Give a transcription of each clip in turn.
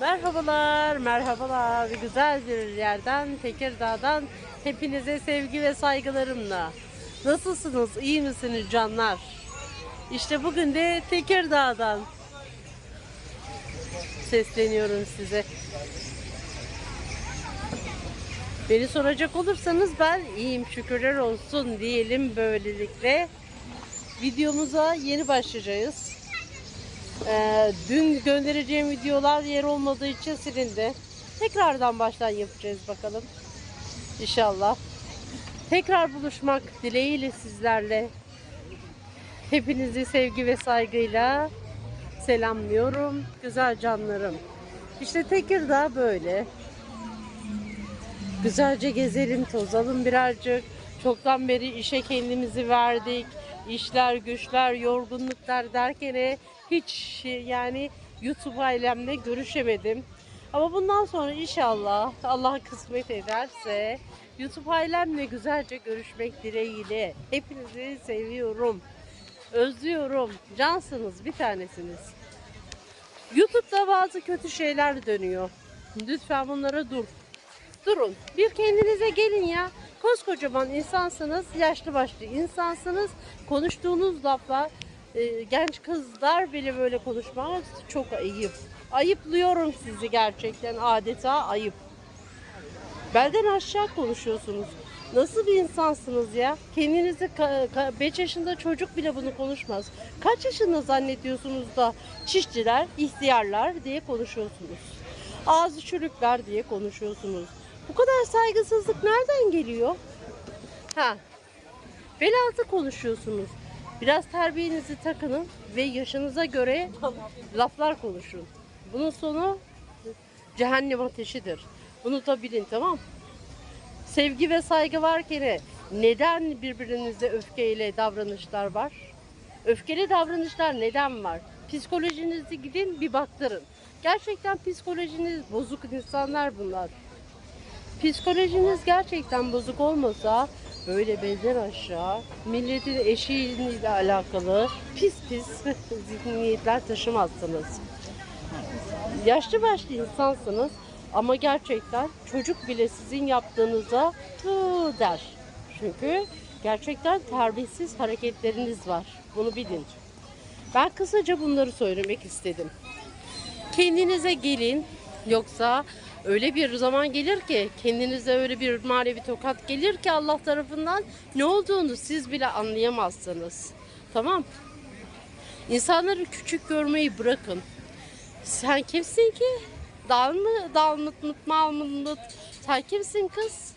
Merhabalar, merhabalar. Güzel bir yerden, Tekirdağ'dan hepinize sevgi ve saygılarımla. Nasılsınız, iyi misiniz canlar? İşte bugün de Tekirdağ'dan sesleniyorum size. Beni soracak olursanız ben iyiyim şükürler olsun diyelim böylelikle. Videomuza yeni başlayacağız. Ee, dün göndereceğim videolar yer olmadığı için silindi. Tekrardan baştan yapacağız bakalım. İnşallah. Tekrar buluşmak dileğiyle sizlerle. Hepinizi sevgi ve saygıyla selamlıyorum. Güzel canlarım. İşte Tekirdağ böyle. Güzelce gezelim, tozalım birazcık. Çoktan beri işe kendimizi verdik. İşler, güçler, yorgunluklar derken hiç yani YouTube ailemle görüşemedim. Ama bundan sonra inşallah Allah kısmet ederse YouTube ailemle güzelce görüşmek dileğiyle. Hepinizi seviyorum. Özlüyorum. Cansınız bir tanesiniz. YouTube'da bazı kötü şeyler dönüyor. Lütfen bunlara dur. Durun. Bir kendinize gelin ya. Koskocaman insansınız, yaşlı başlı insansınız. Konuştuğunuz lafla e, genç kızlar bile böyle konuşmaz. Çok ayıp. Ayıplıyorum sizi gerçekten adeta ayıp. Belden aşağı konuşuyorsunuz. Nasıl bir insansınız ya? Kendinizi 5 yaşında çocuk bile bunu konuşmaz. Kaç yaşında zannediyorsunuz da çiftçiler, ihtiyarlar diye konuşuyorsunuz. Ağzı çürükler diye konuşuyorsunuz. Bu kadar saygısızlık nereden geliyor? Ha. Bel altı konuşuyorsunuz. Biraz terbiyenizi takının ve yaşınıza göre laflar konuşun. Bunun sonu cehennem ateşidir. Bunu tamam Sevgi ve saygı varken neden birbirinize öfkeyle davranışlar var? Öfkeli davranışlar neden var? Psikolojinizi gidin bir baktırın. Gerçekten psikolojiniz bozuk insanlar bunlar. Psikolojiniz gerçekten bozuk olmasa böyle bezler aşağı milletin eşiğiyle alakalı pis pis zihniyetler taşımazsınız. Yaşlı başlı insansınız ama gerçekten çocuk bile sizin yaptığınıza hı der. Çünkü gerçekten terbiyesiz hareketleriniz var. Bunu bilin. Ben kısaca bunları söylemek istedim. Kendinize gelin. Yoksa öyle bir zaman gelir ki kendinize öyle bir manevi tokat gelir ki Allah tarafından ne olduğunu siz bile anlayamazsınız. Tamam? İnsanları küçük görmeyi bırakın. Sen kimsin ki? Dal mı? Dal mıt mal mıt. Sen kimsin kız?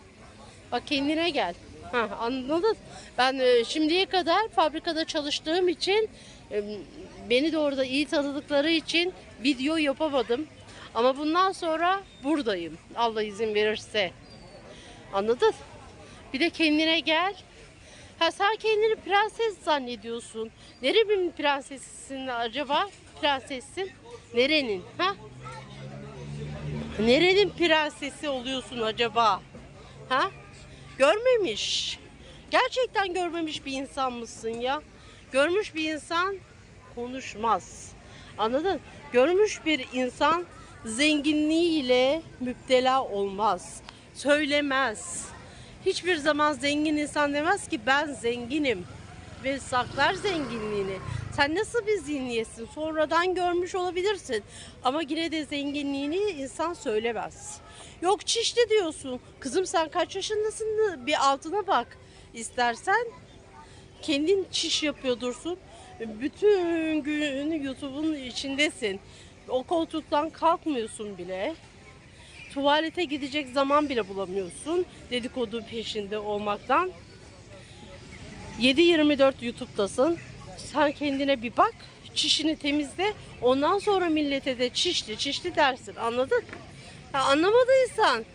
Bak kendine gel. Ha, anladın? Ben e, şimdiye kadar fabrikada çalıştığım için e, beni de orada iyi tanıdıkları için video yapamadım. Ama bundan sonra buradayım. Allah izin verirse. Anladın? Bir de kendine gel. Ha sen kendini prenses zannediyorsun. Nerenin prensesisin acaba? Prensessin. Nerenin? Ha? Nerenin prensesi oluyorsun acaba? Ha? Görmemiş. Gerçekten görmemiş bir insan mısın ya? Görmüş bir insan konuşmaz. Anladın? Görmüş bir insan zenginliğiyle müptela olmaz. Söylemez. Hiçbir zaman zengin insan demez ki ben zenginim ve saklar zenginliğini. Sen nasıl bir zihniyetsin? Sonradan görmüş olabilirsin. Ama yine de zenginliğini insan söylemez. Yok çişli diyorsun. Kızım sen kaç yaşındasın? Bir altına bak. İstersen kendin çiş yapıyordursun. Bütün gün YouTube'un içindesin. O koltuktan kalkmıyorsun bile. Tuvalete gidecek zaman bile bulamıyorsun. Dedikodu peşinde olmaktan. 7-24 YouTube'dasın. Sen kendine bir bak. Çişini temizle. Ondan sonra millete de çişli çişli dersin. Anladın? Ha, anlamadıysan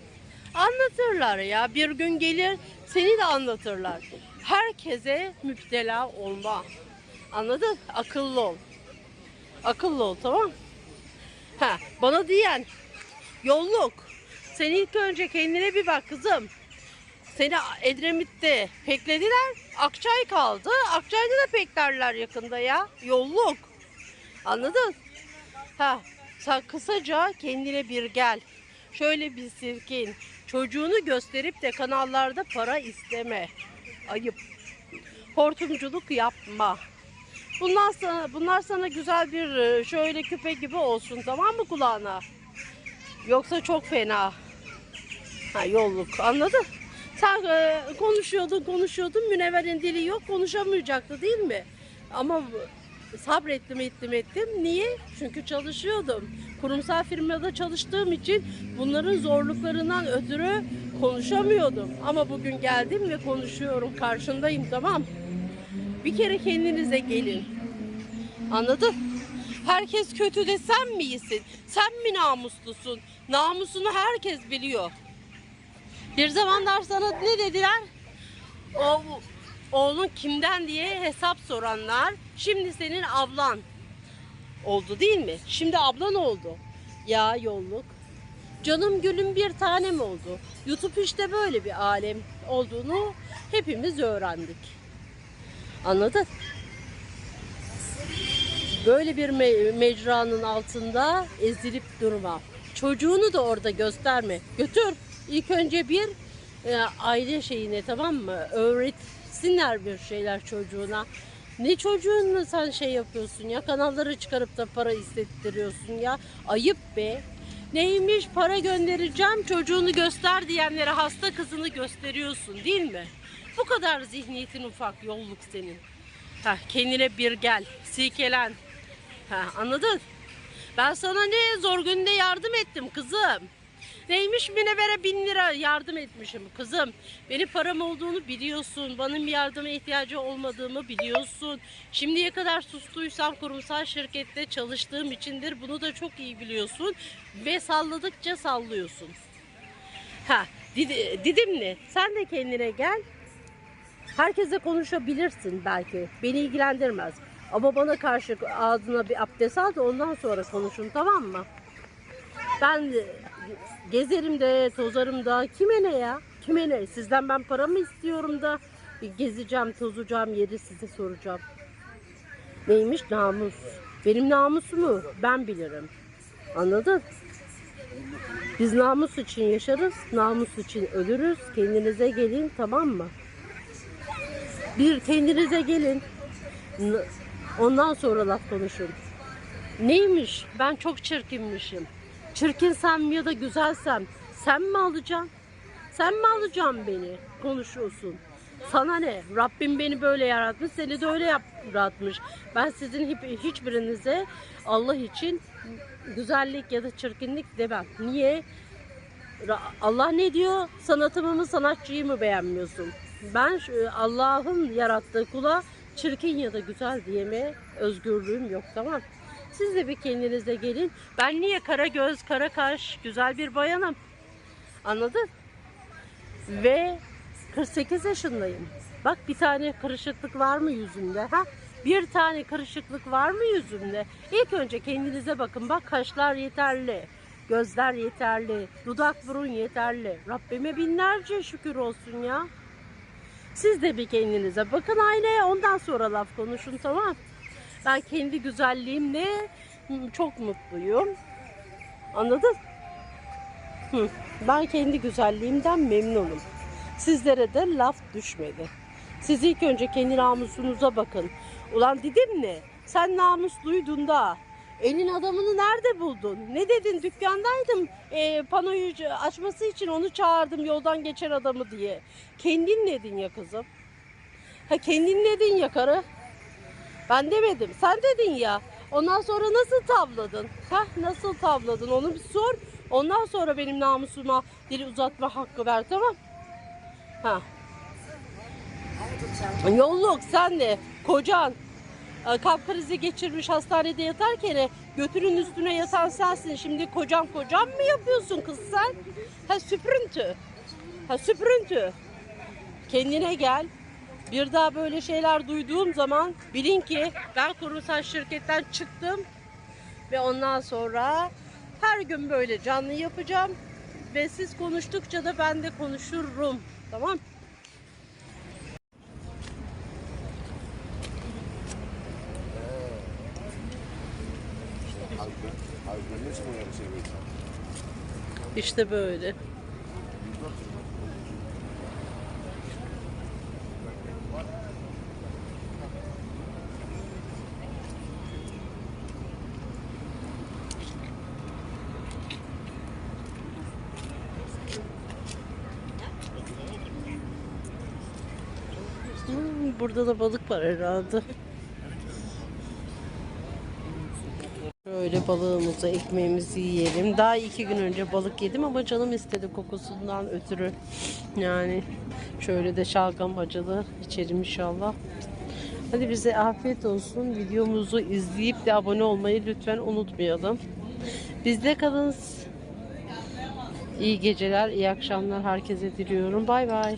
anlatırlar ya. Bir gün gelir seni de anlatırlar. Herkese müptela olma. Anladın? Akıllı ol. Akıllı ol tamam Ha, bana diyen yolluk. Sen ilk önce kendine bir bak kızım. Seni Edremit'te peklediler. Akçay kaldı. Akçay'da da peklerler yakında ya. Yolluk. Anladın? Ha, Sa- kısaca kendine bir gel. Şöyle bir silkin. Çocuğunu gösterip de kanallarda para isteme. Ayıp. Hortumculuk yapma. Bunlar sana, bunlar sana güzel bir e, şöyle küpe gibi olsun tamam mı kulağına? Yoksa çok fena. Ha yolluk anladın? Sen e, konuşuyordun konuşuyordun Münevver'in dili yok konuşamayacaktı değil mi? Ama sabrettim ettim ettim. Niye? Çünkü çalışıyordum. Kurumsal firmada çalıştığım için bunların zorluklarından ötürü konuşamıyordum. Ama bugün geldim ve konuşuyorum. Karşındayım tamam. Bir kere kendinize gelin. Anladın? Herkes kötü de sen mi iyisin? Sen mi namuslusun? Namusunu herkes biliyor. Bir zamanlar sana ne dediler? O oğlun kimden diye hesap soranlar. Şimdi senin ablan oldu değil mi? Şimdi ablan oldu. Ya yolluk. Canım gülüm bir tanem oldu. YouTube işte böyle bir alem olduğunu hepimiz öğrendik. Anladın? Böyle bir me- mecranın altında ezilip durma. Çocuğunu da orada gösterme. Götür. İlk önce bir e, aile şeyine tamam mı? Öğretsinler bir şeyler çocuğuna. Ne çocuğunla sen şey yapıyorsun ya kanalları çıkarıp da para istettiriyorsun ya. Ayıp be. Neymiş para göndereceğim çocuğunu göster diyenlere hasta kızını gösteriyorsun değil mi? Bu kadar zihniyetin ufak yolluk senin. Ha, kendine bir gel, silkelen. Ha, anladın? Ben sana ne zor günde yardım ettim kızım. Neymiş Münevver'e bin lira yardım etmişim kızım. Benim param olduğunu biliyorsun. Bana bir yardıma ihtiyacı olmadığımı biliyorsun. Şimdiye kadar sustuysam kurumsal şirkette çalıştığım içindir. Bunu da çok iyi biliyorsun. Ve salladıkça sallıyorsun. Ha, Did- Didimli sen de kendine gel. Herkese konuşabilirsin belki. Beni ilgilendirmez. Ama bana karşı ağzına bir abdest al da ondan sonra konuşun tamam mı? Ben gezerim de tozarım da kime ne ya? Kime ne? Sizden ben para mı istiyorum da gezeceğim, tozacağım yeri size soracağım. Neymiş namus? Benim namusumu ben bilirim. Anladın? Biz namus için yaşarız, namus için ölürüz. Kendinize gelin tamam mı? Bir kendinize gelin. Ondan sonra laf konuşun. Neymiş? Ben çok çirkinmişim. Çirkinsem ya da güzelsem sen mi alacaksın? Sen mi alacaksın beni? Konuşuyorsun. Sana ne? Rabbim beni böyle yaratmış, seni de öyle yaratmış. Ben sizin hiçbirinize Allah için güzellik ya da çirkinlik demem. Niye? Allah ne diyor? Sanatımı mı sanatçıyı mı beğenmiyorsun? Ben şu- Allah'ın yarattığı kula çirkin ya da güzel diyeme özgürlüğüm yok tamam. Siz de bir kendinize gelin. Ben niye kara göz, kara kaş, güzel bir bayanım. Anladın? Ve 48 yaşındayım. Bak bir tane kırışıklık var mı yüzümde? Ha? Bir tane kırışıklık var mı yüzümde? İlk önce kendinize bakın. Bak kaşlar yeterli. Gözler yeterli. Dudak burun yeterli. Rabbime binlerce şükür olsun ya. Siz de bir kendinize bakın aynaya ondan sonra laf konuşun tamam. Ben kendi güzelliğimle çok mutluyum. Anladın? Ben kendi güzelliğimden memnunum. Sizlere de laf düşmedi. Siz ilk önce kendi namusunuza bakın. Ulan dedim ne? Sen namusluydun da. Elin adamını nerede buldun? Ne dedin? Dükkandaydım. E, panoyu açması için onu çağırdım yoldan geçen adamı diye. Kendin dedin ya kızım. Ha kendin dedin ya karı. Ben demedim. Sen dedin ya. Ondan sonra nasıl tavladın? Ha nasıl tavladın? Onu bir sor. Ondan sonra benim namusuma dili uzatma hakkı ver tamam? Ha. Yolluk sen de kocan kalp krizi geçirmiş hastanede yatarken e, götünün üstüne yatan sensin. Şimdi kocam kocam mı yapıyorsun kız sen? Ha süprüntü. Ha süprüntü. Kendine gel. Bir daha böyle şeyler duyduğum zaman bilin ki ben kurumsal şirketten çıktım ve ondan sonra her gün böyle canlı yapacağım ve siz konuştukça da ben de konuşurum. Tamam? İşte böyle. Hmm, Burada da balık var herhalde. Şöyle balığımızı, ekmeğimizi yiyelim. Daha iki gün önce balık yedim ama canım istedi kokusundan ötürü. Yani şöyle de şalgam acılı içerim inşallah. Hadi bize afiyet olsun. Videomuzu izleyip de abone olmayı lütfen unutmayalım. Bizde kalın. İyi geceler, iyi akşamlar herkese diliyorum. Bay bay.